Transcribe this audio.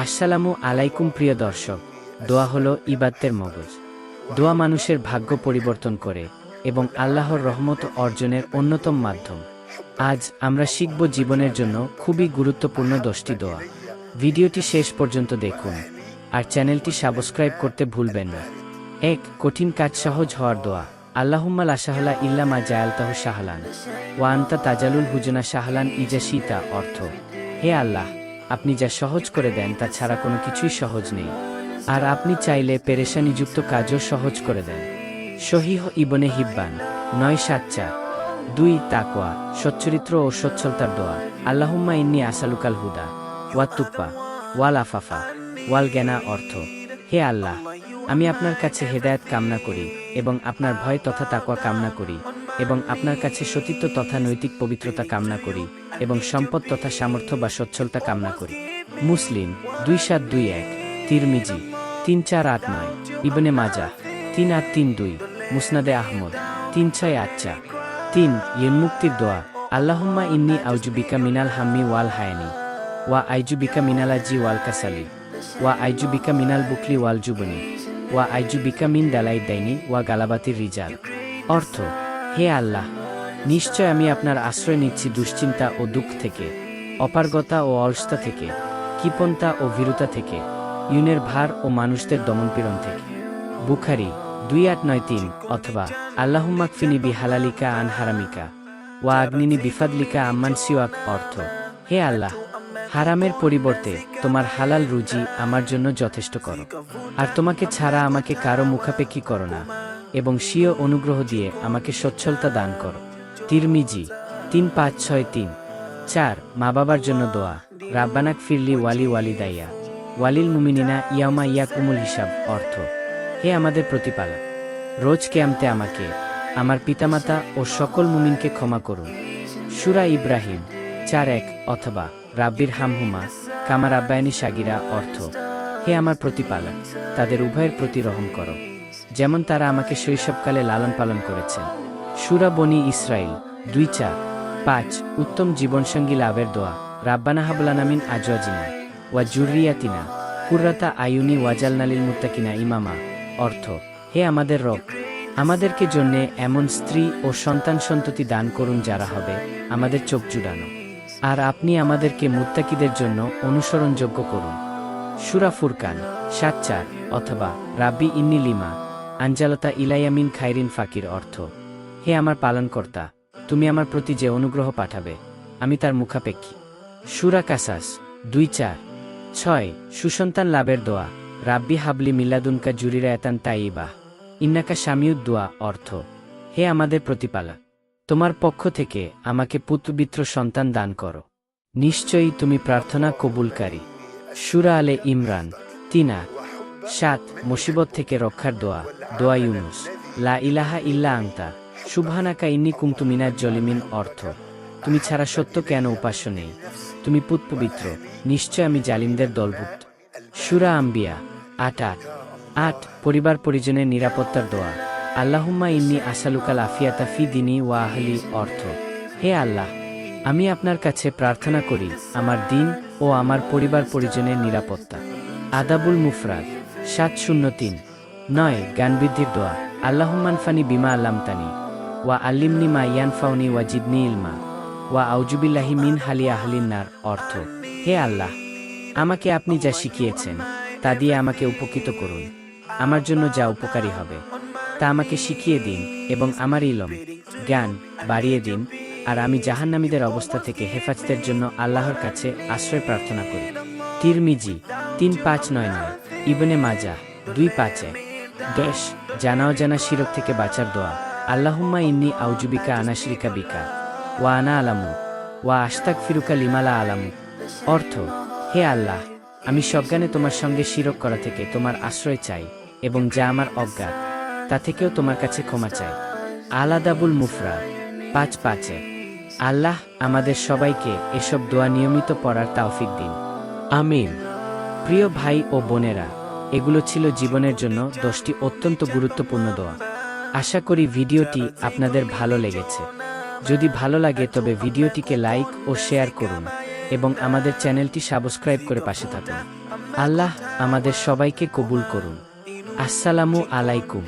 আসসালামু আলাইকুম প্রিয় দর্শক, দোয়া হলো ইবাদ্তের মগজ। দোয়া মানুষের ভাগ্য পরিবর্তন করে এবং আল্লাহর রহমত অর্জনের অন্যতম মাধ্যম। আজ আমরা শিখব জীবনের জন্য খুবই গুরুত্বপূর্ণ দশটি দোয়া। ভিডিওটি শেষ পর্যন্ত দেখুন আর চ্যানেলটি সাবস্ক্রাইব করতে ভুলবেন না। এক, কঠিন কাজ সহজ হওয়ার দোয়া। আল্লাহুম্মাল আশাহলা ইল্লামা জায়ালতাহ শাহলান। ওয়ান্তা তাজালুল হুজনা শাহলান ইজা সীতা অর্থ, হে আল্লাহ আপনি যা সহজ করে দেন তা ছাড়া কোনো কিছুই সহজ নেই। আর আপনি চাইলে পেরেশানিযুক্ত কাজও সহজ করে দেন। শহীহ ইবনে হিব্বান, নয় সাত চার। দুই, তাকওয়া, সচ্চরিত্র ও সচ্ছলতার দোয়া। আল্লাহুম্মা ইন্নি আসালুকাল হুদা ওয়াত্তুপ্পা ওয়াল আফাফা, ওয়াল জ্ঞানা অর্থ। হে আল্লাহ, আমি আপনার কাছে হেদায়েত কামনা করি এবং আপনার ভয় তথা তাকওয়া কামনা করি এবং আপনার কাছে সতীত্ব তথা নৈতিক পবিত্রতা কামনা করি। এবং সম্পদ তথা সামর্থ্য বা সচ্ছলতা কামনা করি। মুসলিম, দুই সাত দুই এক, তিরমিজি, তিন চার আট নয়, ইবনে মাজা, তিন আট তিন দুই, মুসনাদে আহমদ, তিন ছয় আট চার, তিন, ইয়েন মুক্তির দোয়া, আল্লাহুম্মা ইন্নি আউজুবিকা মিনাল হাম্মি ওয়াল হায়ানি, ওয়া আইজুবিকা মিনালাজি ওয়াল কাসালি, ওয়া আইজুবিকা মিনাল বুকলি ওয়াল জুবনি, ওয়া আইজুবিকা মিন দালাই দাইনি ওয়া গালাবাতির রিজাল। অর্থ, হে আল্লাহ নিশ্চয় আমি আপনার আশ্রয় নিচ্ছি দুশ্চিন্তা ও দুঃখ থেকে, অপারগতা ও অলসতা থেকে কিপন্তা ও ভীরুতা থেকে, ইউনের ভার ও মানুষদের দমনপীড়ন থেকে। বুখারি দুই আট নয় তিন, অথবা আল্লাহুম্মাকফিনি বি হালালিকা আন হারামিকা, ওয়া আগ্নিনি বিফাদলিকা আম্মান সিওয়াক অর্থ, হে আল্লাহ, হারামের পরিবর্তে তোমার হালাল রুজি আমার জন্য যথেষ্ট করো, আর তোমাকে ছাড়া আমাকে কারও মুখাপেক্ষী করো না, এবং স্বীয় অনুগ্রহ দিয়ে আমাকে সচ্ছলতা দান করো। তিরমিজি, তিন পাঁচ ছয় তিন। চার, মা বাবার জন্য দোয়া। রাব্বানাক ফিরলি ওয়ালি ওয়ালি দাইয়া ওয়ালিল মুমিনিনা ইয়ামা ইয়াকুমুল হিসাব, অর্থ, হে আমাদের প্রতিপালক, রোজ কেয়ামতে আমাকে, আমার পিতামাতা ও সকল মুমিনকে ক্ষমা করুন। সুরা ইব্রাহিম, চার এক, অথবা রাব্বির হামহুমা, কামার আব্বায়নী সাগিরা, অর্থ, হে আমার প্রতিপালক, তাদের উভয়ের প্রতি রহম করো। যেমন তারা আমাকে শৈশবকালে লালন পালন করেছেন সুরা বনি ইসরাইল, দুই চার, পাঁচ, উত্তম জীবনসঙ্গী লাভের দোয়া, রাব্বানা হাবলানামিন আজওয়াজিনা, ওয়া জুরিয়াতিনা কুর্রাতা আয়ুনি ওয়াজালনালিল মুত্তাকিনা ইমামা, অর্থ, হে আমাদের রব, আমাদেরকে জন্যে এমন স্ত্রী ও সন্তান সন্ততি দান করুন যারা হবে আমাদের চোখ জুড়ানো। আর আপনি আমাদেরকে মুত্তাকিদের জন্য অনুসরণযোগ্য করুন। সুরা ফুরকান, সাত চার, অথবা রাব্বি ইন্নি লিমা আঞ্জালতা ইলাইয়ামিন খাইরিন ফাকির, অর্থ হে আমার পালনকর্তা, তুমি আমার প্রতি যে অনুগ্রহ পাঠাবে, আমি তার মুখাপেক্ষী। সুরা কাসাস দুই চার। ছয়, সুসন্তান লাভের দোয়া। রাব্বি হাবলি মিল্লাদুনকা জুরিরা এতান তাইবা ইন্নাকা স্বামীউদ্দোয়া অর্থ, হে আমাদের প্রতিপালক, তোমার পক্ষ থেকে আমাকে পুত্রবিত্র সন্তান দান করো। নিশ্চয়ই তুমি প্রার্থনা কবুলকারী। সুরা আলে ইমরান তিনা সাত, মুসিবত থেকে রক্ষার দোয়া দোয়া ইউনুস। লা ইলাহা ইল্লা আংতা শুভানাকা ইন্নি কুমতু মিনার জলিমিন অর্থ। তুমি ছাড়া সত্য কেন উপাস্য নেই? তুমি পুতপবিত্র নিশ্চয় আমি জালিমদের দলভুক্ত সুরা আম্বিয়া, আট আট। আট, পরিবার পরিজনের নিরাপত্তার দোয়া। আল্লাহুম্মা ইন্নি আসালুকাল আফিয়াতা ফি দিনী ওয়া আহলি অর্থ। হে আল্লাহ, আমি আপনার কাছে প্রার্থনা করি, আমার দিন ও আমার পরিবার পরিজনের নিরাপত্তা। আদাবুল মুফরাদ, সাত শূন্য তিন। নয়, জ্ঞানবৃদ্ধির দোয়া। আল্লাহম্মানফানি বিমা আল্লামতানি। ওয়া আল্লিমনি মা ইয়ানফাউনি ওয়া জিদনি ইলমা। ওয়া আউজুবিল্লাহি মিন হালি আহলিন্নার অর্থ, হে আল্লাহ, আমাকে আপনি যা শিখিয়েছেন, তা দিয়ে আমাকে উপকৃত করুন। আমার জন্য যা উপকারী হবে, তা আমাকে শিখিয়ে দিন এবং আমার ইলম, জ্ঞান বাড়িয়ে দিন, আর আমি জাহান্নামীদের অবস্থা থেকে হেফাজতের জন্য আল্লাহর কাছে আশ্রয় প্রার্থনা করি। তিরমিজি তিন পাঁচ নয় নয়, ইবনে মাজা দুই পাঁচ এক দেশ জানা অজানা শিরক থেকে বাঁচার দোয়া। আল্লাহুম্মা ইন্নি আউজুবিকা আনাশরিকা বিকা ওয়া আনা আলামু ওয়া আশতাক ফিরুকা লিমালা আলামু অর্থ, হে আল্লাহ, আমি সজ্ঞানে তোমার সঙ্গে শিরক করা থেকে তোমার আশ্রয় চাই এবং যা আমার অজ্ঞাত, তা থেকেও তোমার কাছে ক্ষমা চাই। আলাদাবুল মুফরা পাঁচ পাঁচে, আল্লাহ আমাদের সবাইকে এসব দোয়া নিয়মিত পড়ার তাওফিক দিন। আমিন। প্রিয় ভাই ও বোনেরা, এগুলো ছিল জীবনের জন্য দশটি অত্যন্ত গুরুত্বপূর্ণ দোয়া। আশা করি ভিডিওটি আপনাদের ভালো লেগেছে। যদি ভালো লাগে তবে ভিডিওটিকে লাইক ও শেয়ার করুন এবং আমাদের চ্যানেলটি সাবস্ক্রাইব করে পাশে থাকুন। আল্লাহ আমাদের সবাইকে কবুল করুন। আসসালামু আলাইকুম।